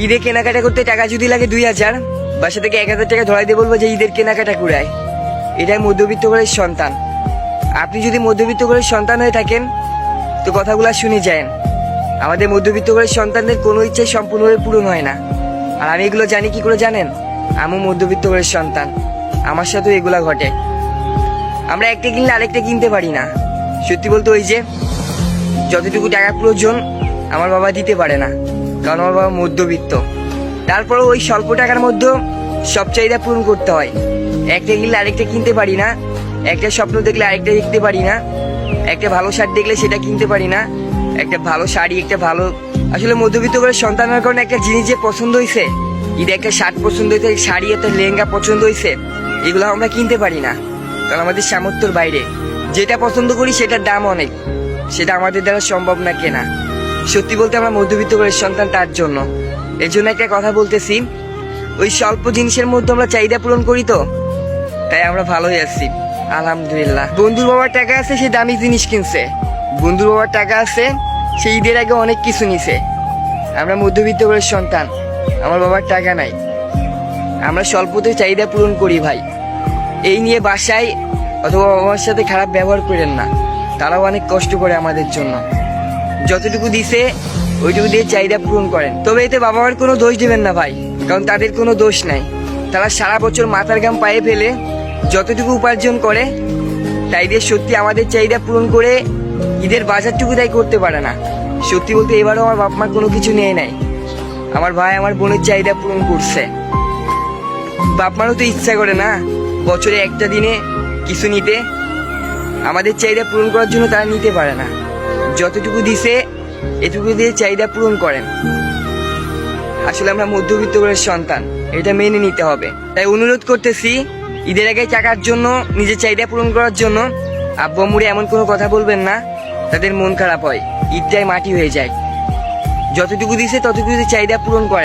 ঈদে কেনাকাটা করতে টাকা যদি লাগে দুই হাজার, বাসা থেকে এক হাজার টাকা ধরাই দিয়ে বলব যে ঈদের কেনাকাটা কুড়ায় এটাই মধ্যবিত্ত ঘরের সন্তান। আপনি যদি মধ্যবিত্ত ঘরের সন্তান হয়ে থাকেন, তো কথাগুলো শুনে যান আমাদের মধ্যবিত্ত ঘরের সন্তানদের কোনো ইচ্ছে সম্পূর্ণভাবে পূরণ হয় না। আর আমি এগুলো জানি, কি করে জানেন? আমি মধ্যবিত্ত ঘরের সন্তান। আমার সাথেও এগুলো ঘটে। আমরা একটা কিনলে আরেকটা কিনতে পারি না। সত্যি বলতে ওই যে, যতটুকু টাকা প্রয়োজন, আমার বাবা দিতে পারে না। কারণ আমার বাবা মধ্যবিত্ত। তারপরে ওই স্বল্প টাকার মধ্যেও সব চাহিদা পূরণ করতে হয়। একটা কিনলে আরেকটা কিনতে পারি না, একটা স্বপ্ন দেখলে আরেকটা দেখতে পারি না, একটা ভালো শার্ট দেখলে সেটা কিনতে পারি না, একটা ভালো শাড়ি, একটা ভালো আসলে মধ্যবিত্ত করে সন্তানের কারণে একটা জিনিস যে পছন্দ হয়েছে ঈদে একটা শার্ট পছন্দ হয়েছে শাড়ি, একটা লেহেঙ্গা পছন্দ হয়েছে এগুলো আমরা কিনতে পারি না। কারণ আমাদের সামর্থ্যর বাইরে। যেটা পছন্দ করি সেটার দাম অনেক। সেটা আমাদের দ্বারা সম্ভব না কেনা। সত্যি বলতে আমরা মধ্যবিত্ত করে সন্তান তার জন্য। এর জন্য একটা কথা বলতেছি, ওই স্বল্প জিনিসের মধ্যে আমরা চাহিদা পূরণ করি তো? তাই আমরা ভালোই আছি, আলহামদুলিল্লাহ। বন্ধুর বাবার টাকা আছে, সে দামি জিনিস কিনছে। বন্ধুর বাবার টাকা আছে, সে ঈদের আগে অনেক কিছু নিছে। আমরা মধ্যবিত্ত করে সন্তান, আমার বাবার টাকা নাই। আমরা স্বল্পতে চাহিদা পূরণ করি ভাই। এই নিয়ে বাসায় অথবা বাবার সাথে খারাপ ব্যবহার করেন না। তারাও অনেক কষ্ট করে আমাদের জন্য। যতটুকু দিছে, ওইটুকু দিয়ে চাহিদা পূরণ করেন। তবে এতে বাবা মার কোনো দোষ দেবেন না ভাই, কারণ তাদের কোনো দোষ নাই। তারা সারা বছর মাথার গাম পায়ে ফেলে যতটুকু উপার্জন করে, তাই দিয়ে সত্যি আমাদের চাহিদা পূরণ করে ঈদের বাজারটুকু তাই করতে পারে না। সত্যি বলতে এবারও আমার বাপ মা কোনো কিছু নিয়ে নাই। আমার ভাই আমার বোনের চাহিদা পূরণ করছে। বাপ মারও তো ইচ্ছা করে না, বছরে একটা দিনে কিছু নিতে। আমাদের চাহিদা পূরণ করার জন্য তারা নিতে পারে না। যতটুকু দিছে, এটুকু দিয়ে চাহিদা পূরণ করেন। আসলে আমরা মধ্যবিত্ত ঘরের সন্তান, এটা মেনে নিতে হবে। তাই অনুরোধ করতেছি, ঈদের আগে টাকার জন্য, নিজের চাহিদা পূরণ করার জন্য, আব্বা মুড়ে এমন কোনো কথা বলবেন না, তাদের মন খারাপ হয়, ঈদটাই মাটি হয়ে যায়। যতটুকু দিছে, ততটুকু চাহিদা পূরণ করে